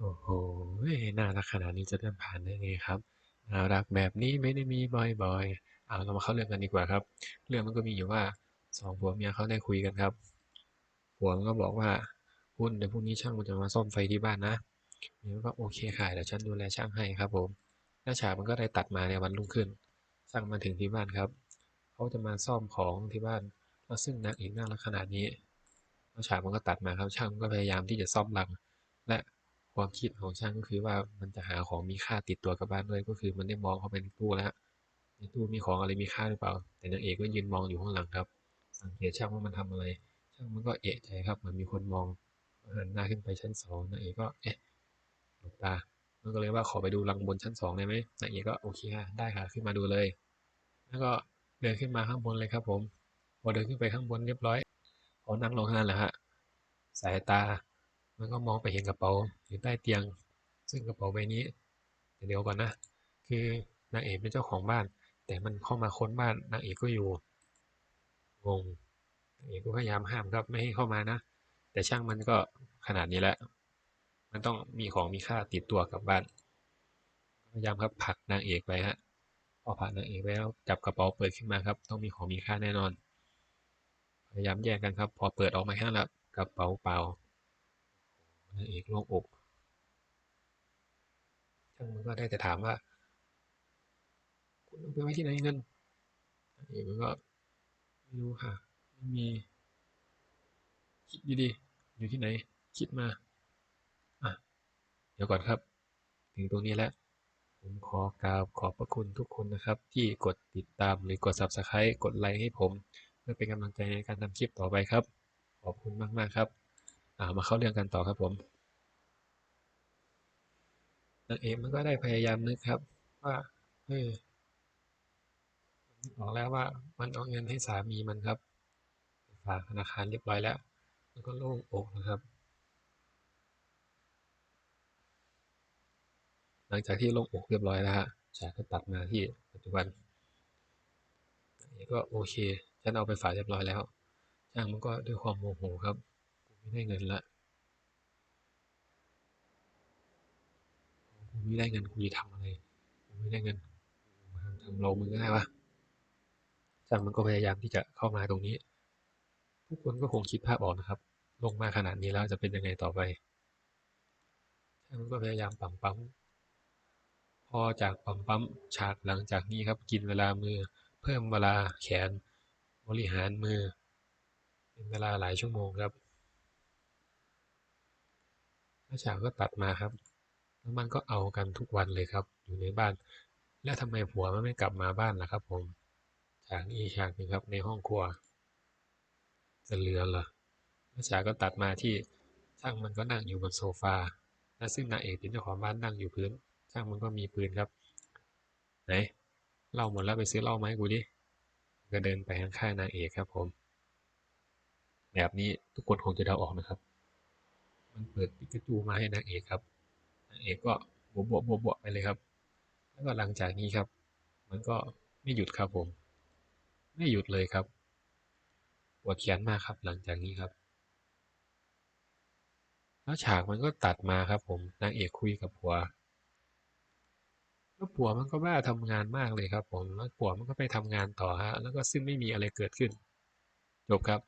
โอ้โหน่ารักขนาดนี้จะเดินผ่านได้ไงครับน่ารักแบบนี้ไม่ได้มีบ่อยๆ เอาเรามาเข้าเรื่องกันดีกว่าครับ เรื่องมันก็มีอยู่ว่าสองผัวเมียเขาได้คุยกันครับ ผัวมันก็บอกว่าคุณเดี๋ยวพรุ่งนี้ช่างมันจะมาซ่อมไฟที่บ้านนะเมียก็โอเคค่ะเดี๋ยวฉันดูแลช่างให้ครับผมแล้วฉากมันก็ได้ตัดมาในวันรุ่งขึ้นช่างมาถึงที่บ้านครับเขาจะมาซ่อมของที่บ้านแล้วซึ่งนางเอกน่ารักขนาดนี้แล้วฉากมันก็ตัดมาครับช่างก็พยายามที่จะซ่อมรัง และ ความคิดของช่างก็คือว่ามันจะหาของมีค่าติดตัวกลับบ้านด้วยก็คือมันได้มองเข้าไปในตู้แล้วในตู้มีของอะไรมีค่าหรือเปล่า แต่นางเอกก็ยืนมองอยู่ข้างหลังครับ สังเกตช่างว่ามันทำอะไร ช่างมันก็เอะใจครับเหมือนมีคนมองหันหน้าขึ้นไปชั้นสองนางเอกก็เอ๊ะหลบตามันก็เลยว่าขอไปดูรังบนชั้นสองได้ไหมนางเอกก็โอเคค่ะได้ค่ะขึ้นมาดูเลย แล้วก็เดินขึ้นมาข้างบนเลยครับผมพอเดินขึ้นไปข้างบนเรียบร้อยพอนั่งลงเท่านั้นแหละฮะสายตา มันก็มองไปเห็นกระเป๋าอยู่ใต้เตียง ซึ่งกระเป๋าใบนี้เดี๋ยวก่อนนะ คือนางเอกเป็นเจ้าของบ้าน แต่มันเข้ามาค้นบ้านนางเอกก็อยู่งงนางเอกก็พยายามห้ามครับไม่ให้เข้ามานะ แต่ช่างมันก็ขนาดนี้แหละ มันต้องมีของมีค่าติดตัวกลับบ้าน พยายามครับผลักนางเอกไปฮะพอผลักนางเอกไปแล้วจับกระเป๋าเปิดขึ้นมาครับ ต้องมีของมีค่าแน่นอน พยายามแยกกันครับ พอเปิดออกมาแค่แล้วกระเป๋าเปล่า นางเอกโล่งอกช่างมันก็ได้แต่ถามว่า คุณเอาไปไว้ที่ไหนเงินนางเอกมันก็ไม่รู้ค่ะ ไม่มี คิดดีๆอยู่ที่ไหน คิดมา อะ เดี๋ยวก่อนครับ ถึงตรงนี้แล้วผมขอกราบขอบพระคุณทุกคนนะครับ ที่กดติดตามหรือกด Subscribe กดไลค์ให้ผม เพื่อเป็นกำลังใจในการทำคลิปต่อไปครับ ขอบคุณมาก ๆ ครับามาเข้าเรื่องกันต่อครับผมนางเอกมันก็ได้พยายามนึกครับ ว่าเออบอกแล้วว่ามันเอาเงินให้สามีมันครับฝากธนาคารเรียบร้อยแล้วแล้วก็โล่งอกนะครับ หลังจากที่โล่งอกเรียบร้อยแล้วฮะฉากก็ตัดมาที่ปัจจุบันนางเอกก็โอเค ฉันเอาไปฝากเรียบร้อยแล้วช่างมันก็ด้วยความโมโหครับ ไม่ได้เงินละกูไม่ได้เงินกูจะทำอะไรกูไม่ได้เงินมาทำเรามึงก็ได้ปะช่างมันก็พยายามที่จะเข้ามาตรงนี้ ทุกคนก็คงคิดภาพออกนะครับ ลงมาขนาดนี้แล้วจะเป็นยังไงต่อไปช่างมันก็พยายามปั๊มปั๊มพอจากปั๊มปั๊มฉากหลังจากนี้ครับ กินเวลามือ เพิ่มเวลาแขน บริหารมือ เป็นเวลาหลายชั่วโมงครับ แล้วฉาก็ตัดมาครับ แล้วมันก็เอากันทุกวันเลยครับ อยู่ในบ้าน แล้วทำไมผัวมันไม่กลับมาบ้านล่ะครับ ผม ฉากอีฉากนึงครับ ในห้องครัว จะเหลือเหรอแล้วฉาก็ตัดมาที่ช่างมันก็นั่งอยู่บนโซฟา และซึ่งนางเอกเป็นเจ้าของบ้านนั่งอยู่พื้น ช่างมันก็มีปืนครับ ไหนเหล้าหมดแล้วไปซื้อเหล้ามาให้กูดิ ก็เดินไปข้างๆนางเอกครับ ผม แบบนี้ทุกคนคงจะเดาออกนะครับ มันเปิดปิกาจูมาให้นางเอกครับนางเอกก็บวบวบวบไปเลยครับ แล้วก็หลังจากนี้ครับ มันก็ไม่หยุดครับผม ไม่หยุดเลยครับปวดแขนมากครับ หลังจากนี้ครับ แล้วฉากมันก็ตัดมาครับ ผมนางเอกคุยกับผัวแล้วผัวมันก็บ้าทำงานมากเลยครับ ผมแล้วผัวมันก็ไปทำงานต่อฮะแล้วก็ซึ่งไม่มีอะไรเกิดขึ้นจบครับ